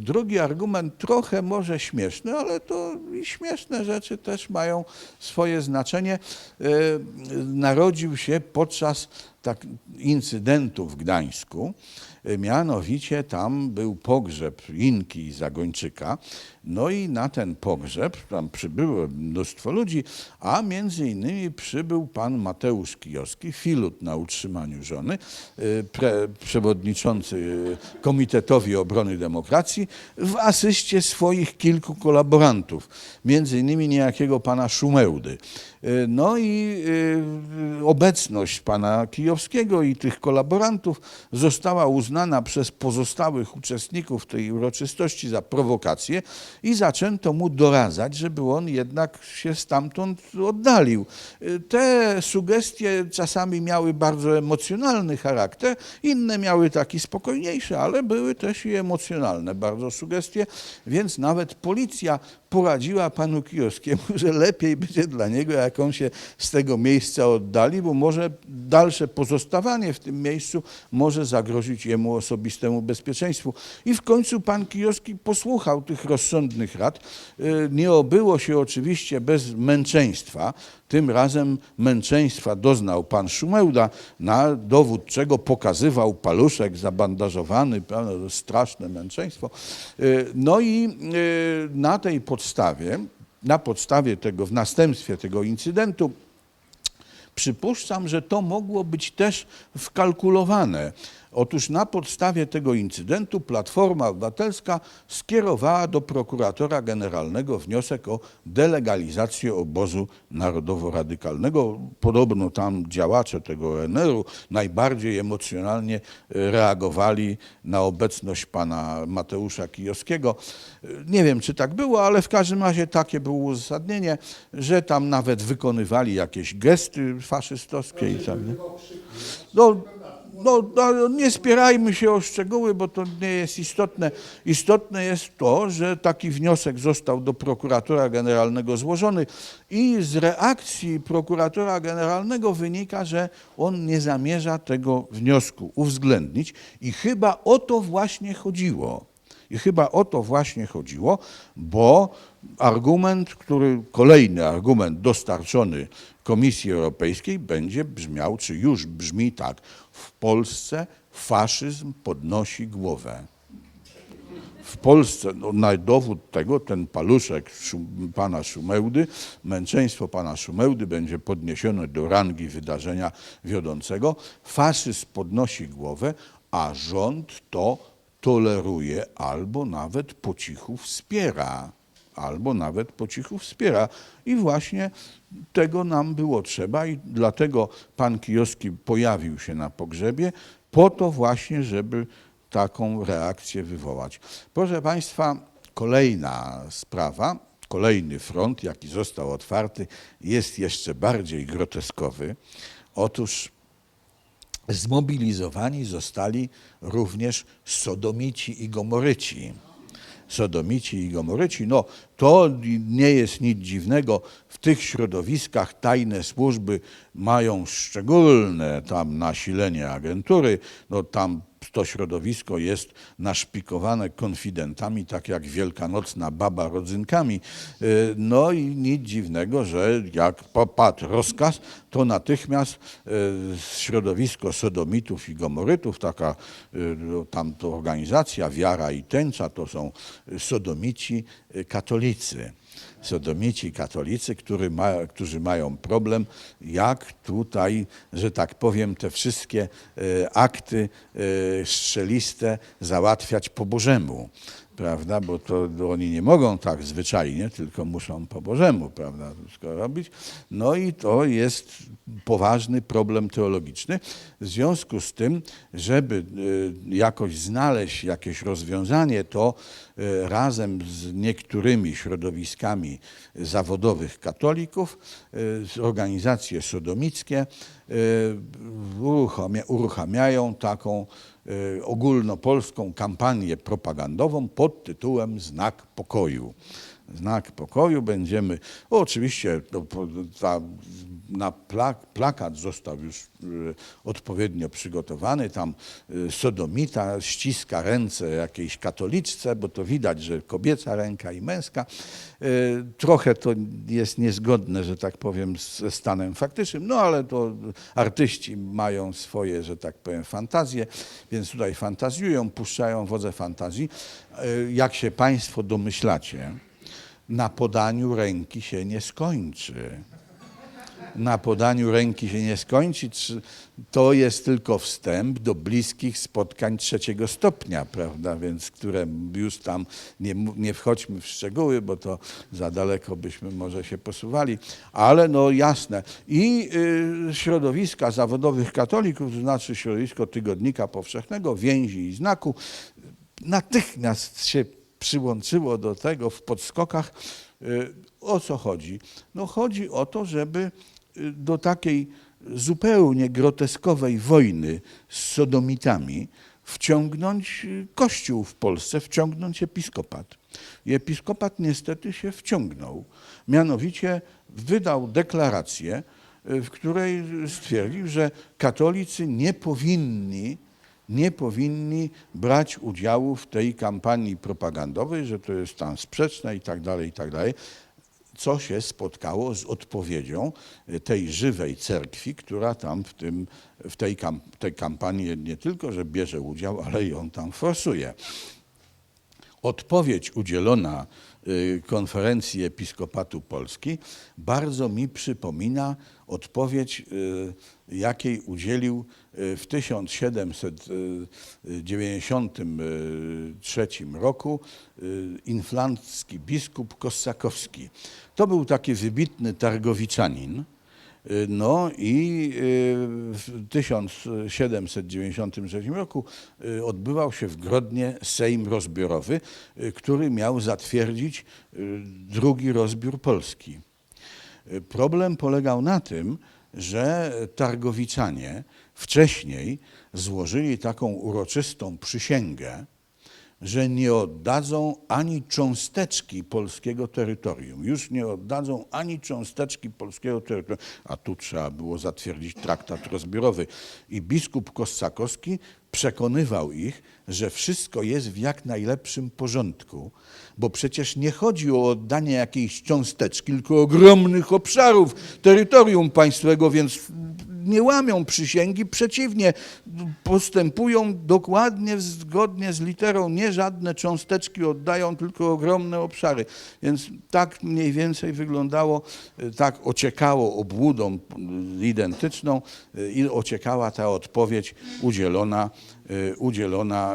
Drugi argument trochę może śmieszny, ale to śmieszne rzeczy też mają swoje znaczenie. E, Narodził się podczas tak, incydentu w Gdańsku. E, Mianowicie tam był pogrzeb Inki i Zagończyka. No i na ten pogrzeb tam przybyło mnóstwo ludzi, a między innymi przybył pan Mateusz Kijowski, filut na utrzymaniu żony, y, pre, przewodniczący y, Komitetowi Obrony Demokracji, w asyście swoich kilku kolaborantów, między innymi niejakiego pana Szumełdy. No i obecność pana Kijowskiego i tych kolaborantów została uznana przez pozostałych uczestników tej uroczystości za prowokację i zaczęto mu doradzać, żeby on jednak się stamtąd oddalił. Te sugestie czasami miały bardzo emocjonalny charakter, inne miały taki spokojniejszy, ale były też i emocjonalne bardzo sugestie, więc nawet policja poradziła panu Kijowskiemu, że lepiej będzie dla niego, jak on się z tego miejsca oddali, bo może dalsze pozostawanie w tym miejscu może zagrozić jemu osobistemu bezpieczeństwu. I w końcu pan Kijowski posłuchał tych rozsądnych rad. Y, Nie obyło się oczywiście bez męczeństwa. Tym razem męczeństwa doznał pan Szumełda, na dowód czego pokazywał paluszek zabandażowany, prawda, straszne męczeństwo. Y, No i y, na tej podstawie, na podstawie tego, w następstwie tego incydentu, Przypuszczam, że to mogło być też wkalkulowane. Otóż na podstawie tego incydentu Platforma Obywatelska skierowała do prokuratora generalnego wniosek o delegalizację obozu narodowo-radykalnego. Podobno tam działacze tego NR-u najbardziej emocjonalnie e, reagowali na obecność pana Mateusza Kijowskiego. E, Nie wiem, czy tak było, ale w każdym razie takie było uzasadnienie, że tam nawet wykonywali jakieś gesty faszystowskie i tak dalej. No, no, no, nie spierajmy się o szczegóły, bo to nie jest istotne. Istotne jest to, że taki wniosek został do prokuratora generalnego złożony i z reakcji prokuratora generalnego wynika, że on nie zamierza tego wniosku uwzględnić i chyba o to właśnie chodziło. I chyba o to właśnie chodziło, bo argument, który, kolejny argument dostarczony Komisji Europejskiej będzie brzmiał, czy już brzmi tak, w Polsce faszyzm podnosi głowę. W Polsce, no, na dowód tego, ten paluszek Szum, pana Szumełdy, męczeństwo pana Szumełdy będzie podniesione do rangi wydarzenia wiodącego. Faszyzm podnosi głowę, a rząd to toleruje albo nawet po cichu wspiera. Albo nawet po cichu wspiera. I właśnie tego nam było trzeba i dlatego pan Kijowski pojawił się na pogrzebie, po to właśnie, żeby taką reakcję wywołać. Proszę Państwa, kolejna sprawa, kolejny front, jaki został otwarty, jest jeszcze bardziej groteskowy. Otóż zmobilizowani zostali również sodomici i gomoryci. Sodomici i gomoryci, no to nie jest nic dziwnego. W tych środowiskach tajne służby mają szczególne tam nasilenie agentury. No tam to środowisko jest naszpikowane konfidentami, tak jak wielkanocna baba rodzynkami. Y, No i nic dziwnego, że jak padł rozkaz, to natychmiast y, środowisko sodomitów i gomorytów, taka y, no, tam to organizacja Wiara i Tęcza, to są sodomici katolicy sodomici katolicy, który ma, którzy mają problem, jak tutaj, że tak powiem, te wszystkie e, akty e, strzeliste załatwiać po Bożemu. Prawda? Bo to oni nie mogą tak zwyczajnie, tylko muszą po Bożemu, prawda, wszystko robić. No i to jest poważny problem teologiczny. W związku z tym, żeby e, jakoś znaleźć jakieś rozwiązanie, to e, razem z niektórymi środowiskami zawodowych katolików, e, organizacje sodomickie uruchamia, uruchamiają taką ogólnopolską kampanię propagandową pod tytułem Znak Pokoju. znak pokoju będziemy. Oczywiście to, ta, na plak, plakat został już y, odpowiednio przygotowany. Tam y, sodomita ściska ręce jakiejś katoliczce, bo to widać, że kobieca ręka i męska. Y, Trochę to jest niezgodne, że tak powiem, ze stanem faktycznym, no ale to artyści mają swoje, że tak powiem, fantazje, więc tutaj fantazjują, puszczają wodze fantazji. Jak się Państwo domyślacie, na podaniu ręki się nie skończy na podaniu ręki się nie skończy. Czy- To jest tylko wstęp do bliskich spotkań trzeciego stopnia, prawda? Więc które już tam nie, nie wchodźmy w szczegóły, bo to za daleko byśmy może się posuwali, ale no jasne. I y, środowiska zawodowych katolików, to znaczy środowisko Tygodnika Powszechnego, Więzi i Znaku, natychmiast się przyłączyło do tego w podskokach. Y, O co chodzi? No chodzi o to, żeby do takiej zupełnie groteskowej wojny z sodomitami wciągnąć y, Kościół w Polsce, wciągnąć episkopat. I episkopat niestety się wciągnął. Mianowicie wydał deklarację, y, w której stwierdził, że katolicy nie powinni nie powinni brać udziału w tej kampanii propagandowej, że to jest tam sprzeczne i tak dalej, i tak dalej. Co się spotkało z odpowiedzią tej żywej cerkwi, która tam w, tym, w tej, kam, tej kampanii nie tylko, że bierze udział, ale ją tam forsuje. Odpowiedź udzielona y, konferencji Episkopatu Polski bardzo mi przypomina odpowiedź, y, jakiej udzielił y, w 1793 roku inflancki biskup Kossakowski. To był taki wybitny targowiczanin, No i y, w 1793 roku y, odbywał się w Grodnie Sejm Rozbiorowy, y, który miał zatwierdzić y, drugi rozbiór Polski. Y, Problem polegał na tym, że targowiczanie wcześniej złożyli taką uroczystą przysięgę, że nie oddadzą ani cząsteczki polskiego terytorium. Już nie oddadzą ani cząsteczki polskiego terytorium. A tu trzeba było zatwierdzić traktat rozbiorowy. I biskup Kossakowski przekonywał ich, że wszystko jest w jak najlepszym porządku, bo przecież nie chodzi o oddanie jakiejś cząsteczki, tylko ogromnych obszarów terytorium państwowego, więc nie łamią przysięgi, przeciwnie, postępują dokładnie zgodnie z literą, nie żadne cząsteczki oddają, tylko ogromne obszary. Więc tak mniej więcej wyglądało, y, tak ociekało obłudą y, identyczną y, i ociekała ta odpowiedź udzielona, udzielona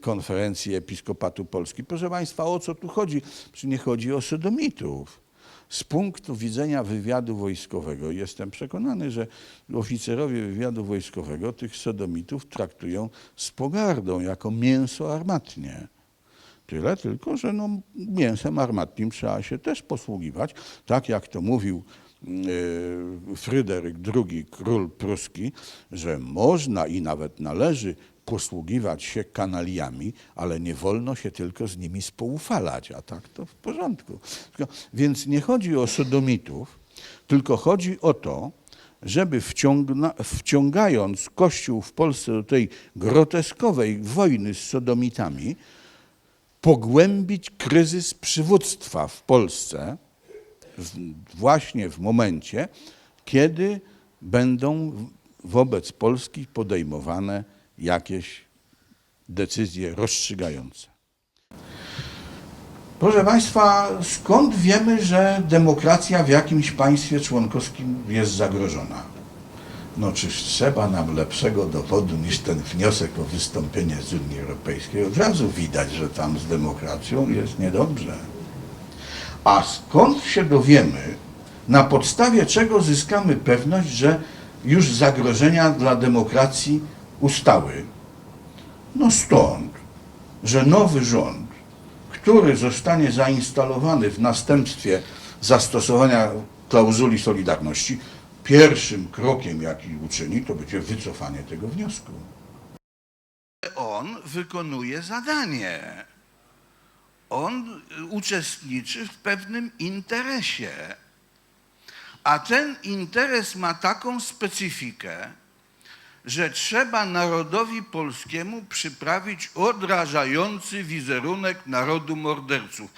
konferencji Episkopatu Polski. Proszę Państwa, o co tu chodzi? Czy nie chodzi o sodomitów? Z punktu widzenia wywiadu wojskowego jestem przekonany, że oficerowie wywiadu wojskowego tych sodomitów traktują z pogardą, jako mięso armatnie. Tyle tylko, że no, mięsem armatnim trzeba się też posługiwać, tak jak to mówił e, Fryderyk II, król pruski, że można i nawet należy posługiwać się kanaliami, ale nie wolno się tylko z nimi spoufalać, a tak to w porządku. Więc nie chodzi o sodomitów, tylko chodzi o to, żeby wciągna, wciągając Kościół w Polsce do tej groteskowej wojny z sodomitami, pogłębić kryzys przywództwa w Polsce w, właśnie w momencie, kiedy będą wobec Polski podejmowane jakieś decyzje rozstrzygające. Proszę Państwa, skąd wiemy, że demokracja w jakimś państwie członkowskim jest zagrożona? No czyż trzeba nam lepszego dowodu niż ten wniosek o wystąpienie z Unii Europejskiej? Od razu widać, że tam z demokracją jest niedobrze. A skąd się dowiemy, na podstawie czego zyskamy pewność, że już zagrożenia dla demokracji ustały? No stąd, że nowy rząd, który zostanie zainstalowany w następstwie zastosowania klauzuli solidarności, pierwszym krokiem, jaki uczyni, to będzie wycofanie tego wniosku. On wykonuje zadanie on uczestniczy w pewnym interesie. A ten interes ma taką specyfikę, że trzeba narodowi polskiemu przyprawić odrażający wizerunek narodu morderców.